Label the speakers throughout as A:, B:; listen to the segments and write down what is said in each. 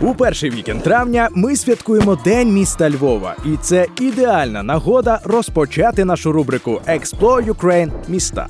A: У перший вікенд травня ми святкуємо День міста Львова, і це ідеальна нагода розпочати нашу рубрику Explore Ukraine міста.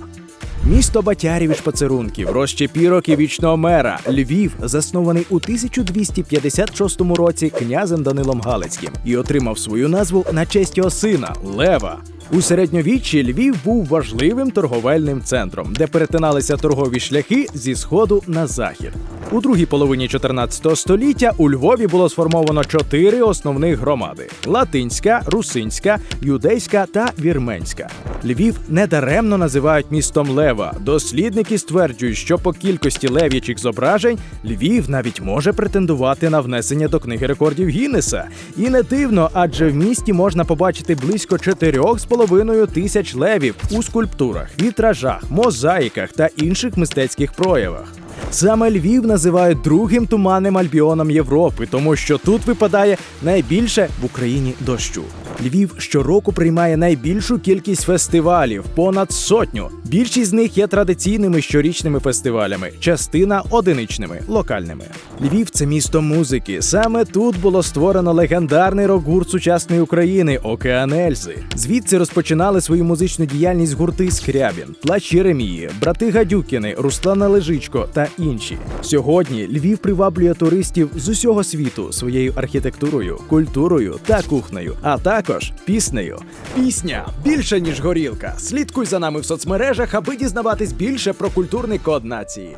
A: Місто батярів і шпацерунків, розчепірок і вічного мера. Львів заснований у 1256 році князем Данилом Галицьким і отримав свою назву на честь його сина Лева. У середньовіччі Львів був важливим торговельним центром, де перетиналися торгові шляхи зі сходу на захід. У другій половині 14 століття у Львові було сформовано чотири основних громади: латинська, русинська, юдейська та вірменська. Львів недаремно називають містом Лева. Дослідники стверджують, що по кількості лев'ячих зображень Львів навіть може претендувати на внесення до книги рекордів Гіннеса. І не дивно, адже в місті можна побачити близько 4,5 тисяч левів у скульптурах, вітражах, мозаїках та інших мистецьких проявах. Саме Львів називають другим туманним альбіоном Європи, тому що тут випадає найбільше в Україні дощу. Львів щороку приймає найбільшу кількість фестивалів понад сотню. Більшість з них є традиційними щорічними фестивалями, частина одиничними, локальними. Львів це місто музики. Саме тут було створено легендарний рок-гурт сучасної України Океан Ельзи. Звідси розпочинали свою музичну діяльність гурти Скрябін, Плач Єремії, брати Гадюкіни, Руслана Лежичко та інші. Сьогодні Львів приваблює туристів з усього світу своєю архітектурою, культурою та кухнею, а також піснею. Пісня більше ніж горілка. Слідкуй за нами в соцмережах, аби дізнаватись більше про культурний код нації.